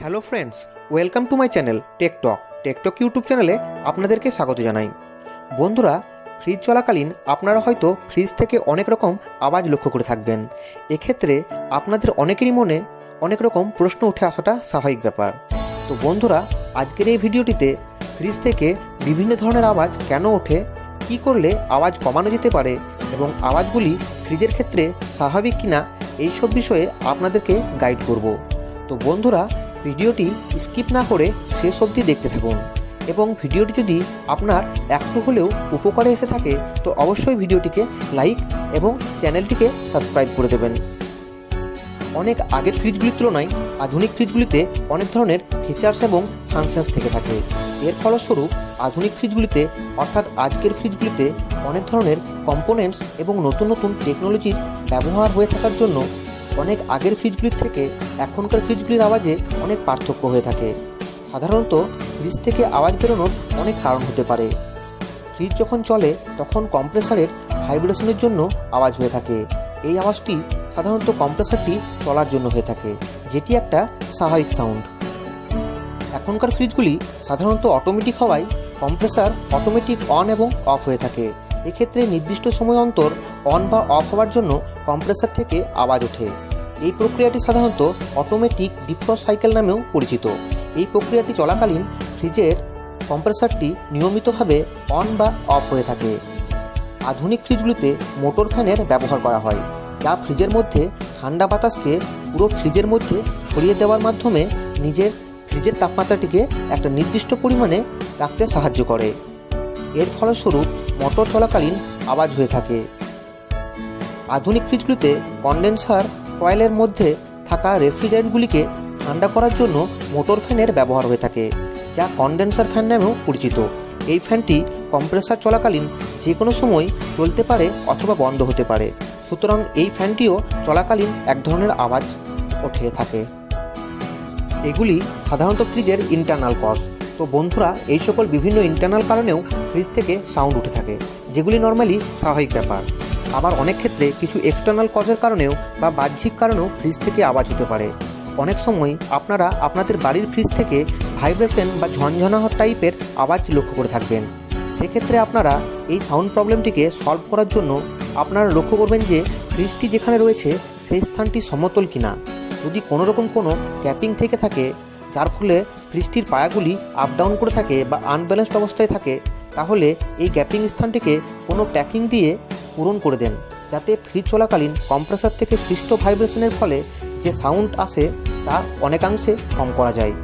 Hello friends, welcome to my channel Tech Talk Tech Talk YouTube চ্যানেলে আপনাদেরকে স্বাগত জানাই। বন্ধুরা, ফ্রিজ চলাকালীন আপনারা হয়তো ফ্রিজ থেকে অনেক রকম আওয়াজ লক্ষ্য করে থাকবেন। এক্ষেত্রে আপনাদের অনেকেরই মনে অনেক রকম প্রশ্ন উঠে আসাটা স্বাভাবিক ব্যাপার। তো বন্ধুরা, আজকের এই ভিডিওটিতে ফ্রিজ থেকে বিভিন্ন ধরনের আওয়াজ কেন ওঠে, কী করলে আওয়াজ কমানো যেতে পারে এবং আওয়াজগুলি ফ্রিজের ক্ষেত্রে স্বাভাবিক কিনা, এইসব বিষয়ে আপনাদেরকে গাইড করব। তো বন্ধুরা ভিডিওটি স্কিপ না করে শেষ অবধি দেখতে থাকুন। এবং ভিডিওটি যদি আপনার একটু হলেও উপকারে এসে থাকে, তো অবশ্যই ভিডিওটিকে লাইক এবং চ্যানেলটিকে সাবস্ক্রাইব করে দেবেন। অনেক আগের ফ্রিজগুলির তুলনায় আধুনিক ফ্রিজগুলিতে অনেক ধরনের ফিচার্স এবং ফাংশনস থেকে থাকে। এর ফলস্বরূপ আধুনিক ফ্রিজগুলিতে, অর্থাৎ আজকের ফ্রিজগুলিতে অনেক ধরনের কম্পোনেন্টস এবং নতুন নতুন টেকনোলজির ব্যবহার হয়ে থাকার জন্য অনেক আগের ফ্রিজগুলির থেকে এখনকার ফ্রিজগুলির আওয়াজে অনেক পার্থক্য হয়ে থাকে। সাধারণত ফ্রিজ থেকে আওয়াজ বেরোনোর অনেক কারণ হতে পারে। ফ্রিজ যখন চলে, তখন কম্প্রেসারের ভাইব্রেশনের জন্য আওয়াজ হয়ে থাকে। এই আওয়াজটি সাধারণত কম্প্রেসারটি চলার জন্য হয়ে থাকে, যেটি একটা স্বাভাবিক সাউন্ড। এখনকার ফ্রিজগুলি সাধারণত অটোমেটিক হওয়ায় কম্প্রেসার অটোমেটিক অন এবং অফ হয়ে থাকে। এক্ষেত্রে নির্দিষ্ট সময় অন্তর অন বা অফ হওয়ার জন্য কম্প্রেসার থেকে আওয়াজ ওঠে। এই প্রক্রিয়াটি সাধারণত অটোমেটিক ডিফ্রস্ট সাইকেল নামেও পরিচিত। এই প্রক্রিয়াটি চলাকালীন ফ্রিজের কম্প্রেসারটি নিয়মিতভাবে অন বা অফ হয়ে থাকে। আধুনিক ফ্রিজগুলিতে মোটর ফ্যানের ব্যবহার করা হয়, যা ফ্রিজের মধ্যে ঠান্ডা বাতাসকে পুরো ফ্রিজের মধ্যে ছড়িয়ে দেওয়ার মাধ্যমে নিজের ফ্রিজের তাপমাত্রাটিকে একটা নির্দিষ্ট পরিমাণে রাখতে সাহায্য করে। এর ফলস্বরূপ মোটর চলাকালীন আওয়াজ হয়ে থাকে। আধুনিক ফ্রিজগুলিতে কন্ডেন্সার কয়েলের মধ্যে থাকা রেফ্রিজারেন্টগুলিকে ঠান্ডা করার জন্য মোটর ফ্যানের ব্যবহার হয়ে থাকে, যা কন্ডেন্সার ফ্যান নামেও পরিচিত। এই ফ্যানটি কম্প্রেসার চলাকালীন যে কোনো সময় চলতে পারে অথবা বন্ধ হতে পারে। সুতরাং এই ফ্যানটিও চলাকালীন এক ধরনের আওয়াজ ওঠে থাকে। এগুলি সাধারণত ফ্রিজের ইন্টারনাল কজ তো বন্ধুরা, এই সকল বিভিন্ন ইন্টারনাল কারণেও ফ্রিজ থেকে সাউন্ড উঠে থাকে, যেগুলি নর্মালি স্বাভাবিক ব্যাপার। আবার অনেক ক্ষেত্রে কিছু এক্সটার্নাল কজের কারণেও বা বাহ্যিক কারণেও ফ্রিজ থেকে আওয়াজ হতে পারে। অনেক সময় আপনারা আপনাদের বাড়ির ফ্রিজ থেকে ভাইব্রেশন বা ঝনঝনা টাইপের আওয়াজ লক্ষ্য করে থাকবেন। সেক্ষেত্রে আপনারা এই সাউন্ড প্রবলেমটিকে সলভ করার জন্য আপনারা লক্ষ্য করবেন যে ফ্রিজটি যেখানে রয়েছে সেই স্থানটি সমতল কিনা। যদি কোনো রকম কোনো ক্যাপিং থেকে থাকে, যার ফলে ফ্রিজটির পায়াগুলি আপ ডাউন করে থাকে বা আনব্যালেন্সড অবস্থায় থাকে, তাহলে এই গ্যাপিং স্থানটিকে কোনো প্যাকিং দিয়ে পূরণ করে দেন, যাতে ফ্রিজ চলাকালীন কম্প্রেসার থেকে সৃষ্ট ভাইব্রেশনের ফলে যে সাউন্ড আসে তা অনেকাংশে কম করা যায়।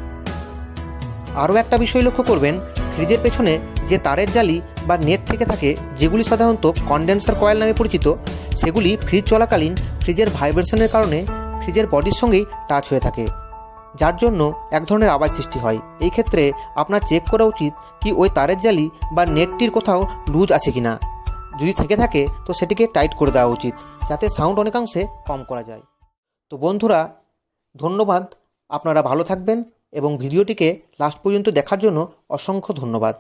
আরও একটা বিষয় লক্ষ্য করবেন ফ্রিজের পেছনে যে তারের জালি বা নেট থেকে থাকে, যেগুলি সাধারণত কন্ডেন্সার কয়েল নামে পরিচিত, সেগুলি ফ্রিজ চলাকালীন ফ্রিজের ভাইব্রেশনের কারণে ফ্রিজের বডির সঙ্গেই টাচ হয়ে থাকে, যার জন্য এক ধরনের আওয়াজ সৃষ্টি হয়। এই ক্ষেত্রে আপনার চেক করা উচিত কি ওই তারের জালি বা নেটটির কোথাও লুজ আছে কিনা। যদি থেকে থাকে, তো সেটিকে টাইট করে দেওয়া উচিত, যাতে সাউন্ড অনেকাংশে কম করা যায়। তো বন্ধুরা, ধন্যবাদ। আপনারা ভালো থাকবেন এবং ভিডিওটিকে লাস্ট পর্যন্ত দেখার জন্য অসংখ্য ধন্যবাদ।